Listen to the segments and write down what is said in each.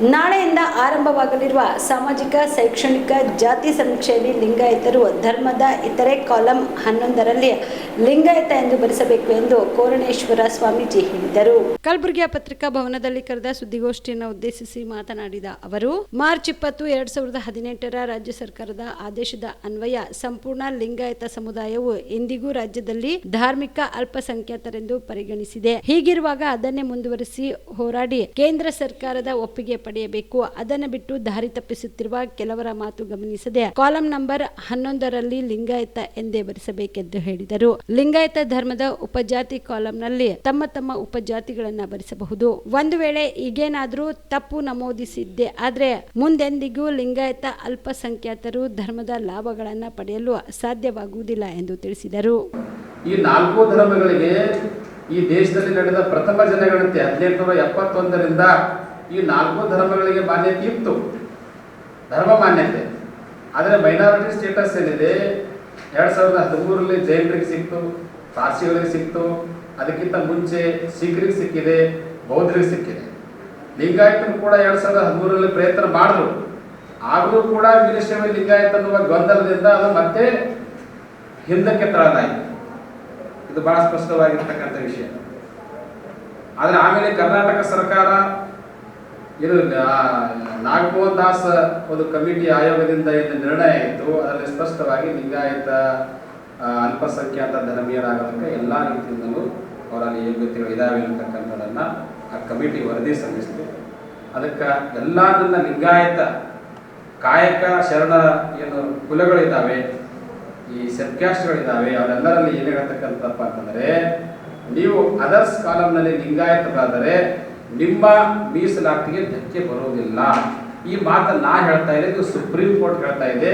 ನಾಳೆಯಿಂದ ಆರಂಭವಾಗಲಿರುವ ಸಾಮಾಜಿಕ, ಶೈಕ್ಷಣಿಕ, ಜಾತಿ ಸಮೀಕ್ಷೆಯಲ್ಲಿ ಲಿಂಗಾಯತರು ಧರ್ಮದ ಇತರೆ ಕಾಲಂ ಹನ್ನೊಂದರಲ್ಲಿ ಲಿಂಗಾಯತ ಎಂದು ಬರೆಸಬೇಕು ಎಂದು ಕೋರಣೇಶ್ವರ ಸ್ವಾಮೀಜಿ ಹೇಳಿದರು. ಕಲಬುರಗಿಯ ಪತ್ರಿಕಾ ಭವನದಲ್ಲಿ ಕರೆದ ಸುದ್ದಿಗೋಷ್ಠಿಯನ್ನು ಉದ್ದೇಶಿಸಿ ಮಾತನಾಡಿದ ಅವರು, ಮಾರ್ಚ್ ಇಪ್ಪತ್ತು, ಎರಡ್ ಸಾವಿರದ ಹದಿನೆಂಟರ ರಾಜ್ಯ ಸರ್ಕಾರದ ಆದೇಶದ ಅನ್ವಯ ಸಂಪೂರ್ಣ ಲಿಂಗಾಯತ ಸಮುದಾಯವು ಇಂದಿಗೂ ರಾಜ್ಯದಲ್ಲಿ ಧಾರ್ಮಿಕ ಅಲ್ಪಸಂಖ್ಯಾತರೆಂದು ಪರಿಗಣಿಸಿದೆ. ಹೀಗಿರುವಾಗ ಅದನ್ನೇ ಮುಂದುವರಿಸಿ ಹೋರಾಡಿ ಕೇಂದ್ರ ಸರ್ಕಾರದ ಒಪ್ಪಿಗೆ ಪಡೆಯಬೇಕು. ಅದನ್ನು ಬಿಟ್ಟು ದಾರಿ ತಪ್ಪಿಸುತ್ತಿರುವ ಕೆಲವರ ಮಾತು ಗಮನಿಸದೆ ಕಾಲಂ ನಂಬರ್ ಹನ್ನೊಂದರಲ್ಲಿ ಲಿಂಗಾಯತ ಎಂದೇ ಬರೆಸಬೇಕೆಂದು ಹೇಳಿದರು. ಲಿಂಗಾಯತ ಧರ್ಮದ ಉಪಜಾತಿ ಕಾಲಂನಲ್ಲಿ ತಮ್ಮ ತಮ್ಮ ಉಪಜಾತಿಗಳನ್ನ ಬರೆಸಬಹುದು. ಒಂದು ವೇಳೆ ಈಗೇನಾದರೂ ತಪ್ಪು ನಮೂದಿಸಿದ್ದೆ ಆದರೆ ಮುಂದೆಂದಿಗೂ ಲಿಂಗಾಯತ ಅಲ್ಪಸಂಖ್ಯಾತರು ಧರ್ಮದ ಲಾಭಗಳನ್ನು ಪಡೆಯಲು ಸಾಧ್ಯವಾಗುವುದಿಲ್ಲ ಎಂದು ತಿಳಿಸಿದರು. ಈ ನಾಲ್ಕು ಧರ್ಮಗಳಿಗೆ ಈ ದೇಶದಲ್ಲಿ ನಡೆದ ಪ್ರಥಮ ಜನಗಣತಿ ಹದಿನೆಂಟುನೂರ ಎಪ್ಪತ್ತೊಂದರಿಂದ ಈ ನಾಲ್ಕು ಧರ್ಮಗಳಿಗೆ ಮಾನ್ಯತೆ ಇತ್ತು. ಧರ್ಮ ಮಾನ್ಯತೆ. ಆದರೆ ಮೈನಾರಿಟಿ ಸ್ಟೇಟಸ್ ಏನಿದೆ? ಎರಡು ಸಾವಿರದ ಹದಿಮೂರರಲ್ಲಿ ಜೈನರಿಗೆ ಸಿಕ್ತು, ಪಾರ್ಸಿಗಳಿಗೆ ಸಿಕ್ತು, ಅದಕ್ಕಿಂತ ಮುಂಚೆ ಸಿಖ್ರಿಗೆ ಸಿಕ್ಕಿದೆ, ಬೌದ್ಧರಿಗೆ ಸಿಕ್ಕಿದೆ. ಲಿಂಗಾಯತರು ಕೂಡ ಎರಡು ಸಾವಿರದ ಹದಿಮೂರರಲ್ಲಿ ಪ್ರಯತ್ನ ಮಾಡಿದ್ರು. ಆದರೂ ಕೂಡ ವೀರಶೈವ ಲಿಂಗಾಯತ ಅನ್ನುವ ಗೊಂದಲದಿಂದ ಅದು ಮತ್ತೆ ಹಿಂದಕ್ಕೆ ತರಲಾಯಿತು ಇದು ಬಹಳ ಸ್ಪಷ್ಟವಾಗಿರ್ತಕ್ಕಂಥ ವಿಷಯ. ಆದರೆ ಆಮೇಲೆ ಕರ್ನಾಟಕ ಸರ್ಕಾರ ಇದು ನಾಗಮೋಹನ್ ದಾಸ್ ಒಂದು ಕಮಿಟಿ ಆಯೋಗದಿಂದ ಏನು ನಿರ್ಣಯ ಇತ್ತು. ಅದರಲ್ಲಿ ಸ್ಪಷ್ಟವಾಗಿ ಲಿಂಗಾಯತ ಅಲ್ಪಸಂಖ್ಯಾತ ಧರ್ಮೀಯರಾಗೋದಕ್ಕೆ ಎಲ್ಲ ರೀತಿಯಿಂದಲೂ ಅವರಲ್ಲಿ ಯೋಗ್ಯತೆಗಳು ಇದಾವೆ ಅಂತಕ್ಕಂಥದ್ದನ್ನು ಆ ಕಮಿಟಿ ವರದಿ ಸಲ್ಲಿಸಿತು. ಅದಕ್ಕೆ ಎಲ್ಲ ನನ್ನ ಲಿಂಗಾಯತ, ಕಾಯಕ, ಶರಣ ಏನು ಕುಲಗಳಿದ್ದಾವೆ ಈ ಸಬ್ಕ್ಯಾಸ್ಟ್ಗಳಿದ್ದಾವೆ ಅವರೆಲ್ಲರಲ್ಲಿ ಏನು ಹೇಳ್ತಕ್ಕಂಥಪ್ಪ ಅಂತಂದರೆ, ನೀವು ಅದರ್ಸ್ ಕಾಲಂನಲ್ಲಿ ಲಿಂಗಾಯತರಾದರೆ ನಿಮ್ಮ ಮೀಸಲಾತಿಗೆ ಧಕ್ಕೆ ಬರೋದಿಲ್ಲ. ಈ ಮಾತನ್ನು ನಾ ಹೇಳ್ತಾ ಇದೆ ಇದು ಸುಪ್ರೀಂ ಕೋರ್ಟ್ ಹೇಳ್ತಾ ಇದೆ.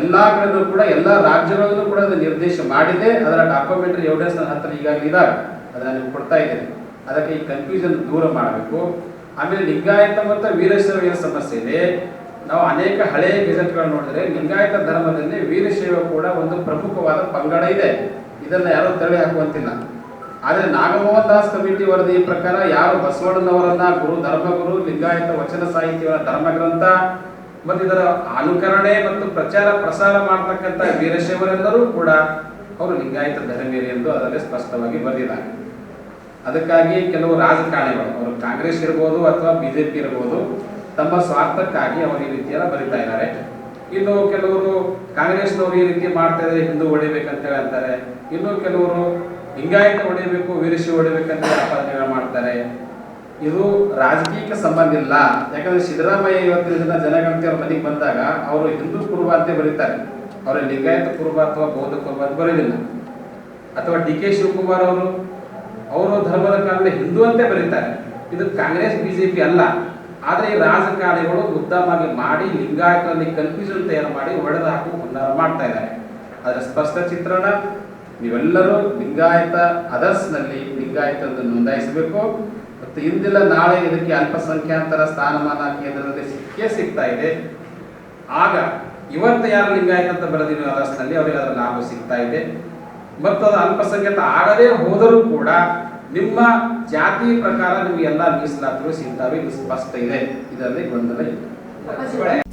ಎಲ್ಲ ಕಡೆನೂ ಕೂಡ, ಎಲ್ಲ ರಾಜ್ಯಗಳಲ್ಲೂ ಕೂಡ ಅದು ನಿರ್ದೇಶ ಮಾಡಿದೆ. ಅದರ ಡಾಕ್ಯುಮೆಂಟರಿ ಎವಿಡೆನ್ಸ್ ನನ್ನ ಹತ್ರ ಈಗಾಗಲೇ ಇದಾಗ ಅದನ್ನು ನೀವು ಕೊಡ್ತಾ ಇದ್ದೇನೆ. ಅದಕ್ಕೆ ಈ ಕನ್ಫ್ಯೂಷನ್ ದೂರ ಮಾಡಬೇಕು. ಆಮೇಲೆ ಲಿಂಗಾಯತ ಮತ್ತು ವೀರಶೈವ ಏನು ಸಮಸ್ಯೆ ಇದೆ. ನಾವು ಅನೇಕ ಹಳೆಯ ಗೆಜೆಟ್ಗಳು ನೋಡಿದ್ರೆ ಲಿಂಗಾಯತ ಧರ್ಮದಲ್ಲಿ ವೀರಶೈವ ಕೂಡ ಒಂದು ಪ್ರಮುಖವಾದ ಪಂಗಡ ಇದೆ. ಇದನ್ನ ಯಾರೂ ತಳ್ಳಿ ಹಾಕುವಂತಿಲ್ಲ. ಆದರೆ ನಾಗಮೋಹನ್ ದಾಸ್ ಕಮಿಟಿ ವರದಿ ಪ್ರಕಾರ ಯಾರು ಬಸವಣ್ಣನವರನ್ನ ಗುರು ಧರ್ಮಗುರು ಲಿಂಗಾಯತ ವಚನ ಸಾಹಿತ್ಯವರ ಧರ್ಮಗ್ರಂಥ ಮತ್ತು ಇದರ ಅನುಕರಣೆ ಮತ್ತು ಪ್ರಚಾರ ಪ್ರಸಾರ ಮಾಡತಕ್ಕಂಥ ವೀರಶೈವರೆಲ್ಲರೂ ಕೂಡ ಅವರು ಲಿಂಗಾಯತ ಧರ್ಮೀಯರು ಎಂದು ಅದರಲ್ಲಿ ಸ್ಪಷ್ಟವಾಗಿ ಬರೆದಿದ್ದಾರೆ. ಅದಕ್ಕಾಗಿ ಕೆಲವು ರಾಜಕಾರಣಿಗಳು, ಅವರು ಕಾಂಗ್ರೆಸ್ ಇರ್ಬೋದು ಅಥವಾ ಬಿಜೆಪಿ ಇರ್ಬೋದು, ತಮ್ಮ ಸ್ವಾರ್ಥಕ್ಕಾಗಿ ಅವರು ಈ ರೀತಿಯೆಲ್ಲ ಬರಿತಾ ಇದ್ದಾರೆ. ಇನ್ನು ಕೆಲವರು ಕಾಂಗ್ರೆಸ್ನವರು ಈ ರೀತಿ ಮಾಡ್ತಾ ಇದ್ದಾರೆ, ಹಿಂದೂ ಹೊಡಿಬೇಕಂತ ಹೇಳ್ತಾರೆ ಅಂತಾರೆ. ಇನ್ನು ಕೆಲವರು ಲಿಂಗಾಯತ ಹೊಡಿಬೇಕು ವೀರಶಿ ಹೊಡಿಬೇಕಂತ ಆಪಾದನೆಗಳು ಮಾಡ್ತಾರೆ. ಇದು ರಾಜಕೀಯಕ್ಕೆ ಸಂಬಂಧ ಇಲ್ಲ. ಯಾಕಂದ್ರೆ ಸಿದ್ದರಾಮಯ್ಯ ಇವತ್ತಿನ ದಿನ ಜನಗಣತಿ ಅವ್ರ ಮನೆಗೆ ಬಂದಾಗ ಅವರು ಹಿಂದೂ ಕುರುಬ ಅಂತ ಬರೀತಾರೆ. ಅವರ ಲಿಂಗಾಯತ ಕುರುಬ ಅಥವಾ ಬೌದ್ಧ ಕುರುಬ ಅಂತ ಬರೀಲಿಲ್ಲ ಅಥವಾ ಡಿ ಕೆ ಶಿವಕುಮಾರ್ ಅವರು ಅವರು ಧರ್ಮದ ಕಾರಣ ಹಿಂದೂ ಅಂತ ಬರೀತಾರೆ. ಇದು ಕಾಂಗ್ರೆಸ್, ಬಿಜೆಪಿ ಅಲ್ಲ. ಆದರೆ ಈ ರಾಜಕಾರಣಿಗಳು ಉದ್ದಮಾಗಿ ಮಾಡಿ ಲಿಂಗಾಯತರಲ್ಲಿ ಕನ್ಫ್ಯೂಷನ್ ತಯಾರು ಮಾಡಿ ಹೊಡೆದು ಹಾಕು ಹುನ್ನಾರ ಮಾಡ್ತಾ ಇದ್ದಾರೆ. ಅದರ ಸ್ಪಷ್ಟ ಚಿತ್ರಣ ನೀವೆಲ್ಲರೂ ಲಿಂಗಾಯತ ಅದರ್ಸ್ನಲ್ಲಿ ಲಿಂಗಾಯತ ನೋಂದಾಯಿಸಬೇಕು. ಮತ್ತು ಇಂದಿಲ್ಲ ನಾಳೆ ಇದಕ್ಕೆ ಅಲ್ಪಸಂಖ್ಯಾತರ ಸ್ಥಾನಮಾನ ಕೇಂದ್ರದಲ್ಲಿ ಸಿಕ್ಕೇ ಸಿಗ್ತಾ ಇದೆ. ಆಗ ಇವತ್ತು ಯಾರು ಲಿಂಗಾಯತ ಅಂತ ಬರೆದಿರೋ ಅದರ್ಸ್ನಲ್ಲಿ ಅವರಿಗೆ ಅದರ ಲಾಭ ಸಿಗ್ತಾ ಇದೆ. ಮತ್ತು ಅದು ಅಲ್ಪಸಂಖ್ಯಾತ ಆಗದೇ ಹೋದರೂ ಕೂಡ ನಿಮ್ಮ ಜಾತಿ ಪ್ರಕಾರ ನಿಮಗೆ ಎಲ್ಲ ಮೀಸಲಾತಿಗಳು ಸಿಗ್ತಾವೆ. ಇದು ಸ್ಪಷ್ಟ ಇದೆ. ಇದರಲ್ಲಿ ಗೊಂದಲ ಇಲ್ಲ.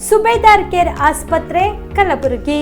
ಸುಬೇದಾರ್ ಕೇರ್ ಆಸ್ಪತ್ರೆ, ಕಲಬುರಗಿ.